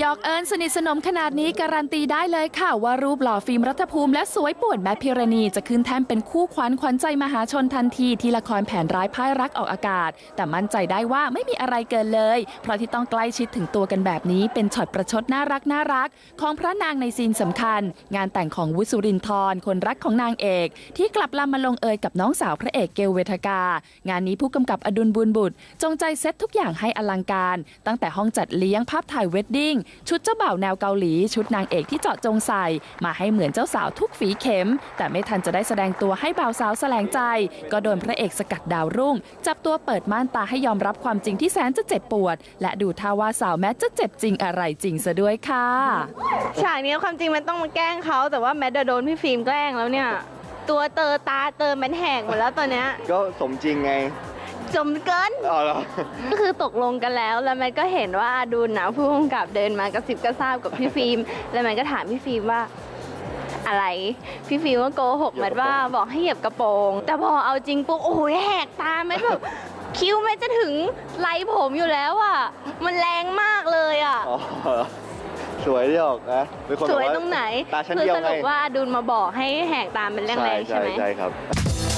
หยอกเอิญสนิทสนมขนาดนี้การันตีได้เลยค่ะ ว่ารูปหล่อฟิล์มรัฐภูมิและสวยป่วนแมทพิรณี จะขึ้นแท่นเป็นคู่ขวัญขวัญใจมหาชนทันทีที่ละครแผนร้ายพ่ายรักออกอากาศ แต่มั่นใจได้ว่าไม่มีอะไรเกินเลย เพราะที่ต้องใกล้ชิดถึงตัวกันแบบนี้เป็นช็อตประชดน่ารักน่ารัก ของพระนางในซีนสำคัญ งานแต่งของวุฒิสุรินทร์คนรักของนางเอก ที่กลับลำมาลงเอยกับน้องสาวพระเอกเกลเวทกา งานนี้ผู้กำกับอดุลบุญบุตร จงใจเซตทุกอย่างให้อลังการ ตั้งแต่ห้องจัดเลี้ยงภาพถ่ายเวดดิ้งชุดเจ้าบ่าวแนวเกาหลี ชุดนางเอกที่เจาะจงใส่ มาให้เหมือนเจ้าสาวทุกฝีเข็ม แต่ไม่ทันจะได้แสดงตัวให้บ่าวสาวแสลงใจ ก็โดนพระเอกสกัดดาวรุ่ง จับตัวเปิดม่านตาให้ยอมรับความจริงที่แสนจะเจ็บปวด และดูท่าว่าสาวแมทจะเจ็บจริงอะไรจริงซะด้วยค่ะฉากนี้ความจริงมันต้องมาแกล้งเขาแต่ว่าแมทโดนพี่ฟิล์มแกล้งแล้วเนี่ยตัวเตอตาเตอแมทแหกหมดแล้วตอนเนี้ยก็สมจริงไง จมเกิน อ๋อเหรอ ก็คือตกลงกันแล้ว แล้วแมทก็เห็นว่าอดูนนะผู้กำกับเดินมากระซิบกระซาบกับพี่ฟิล์ม แล้วแมทก็ถามพี่ฟิล์มว่าอะไร พี่ฟิล์มก็โกหกแมทว่าบอกให้เหยียบกระโปรง แต่พอเอาจริงปุ๊บโอ้โหแหกตาแมทแบบ คิ้วแมทจะถึงไหลผมอยู่แล้วอะ มันแรงมากเลยอะ อ๋อเหรอสวยที่ออกนะเป็นคนสวยแบบาตรงไหนตาชั้นคืเดียวสไงรุปว่าอดูนมาบอกให้แหกตาเป็นแรงๆใช่ไหม ใช่ครับ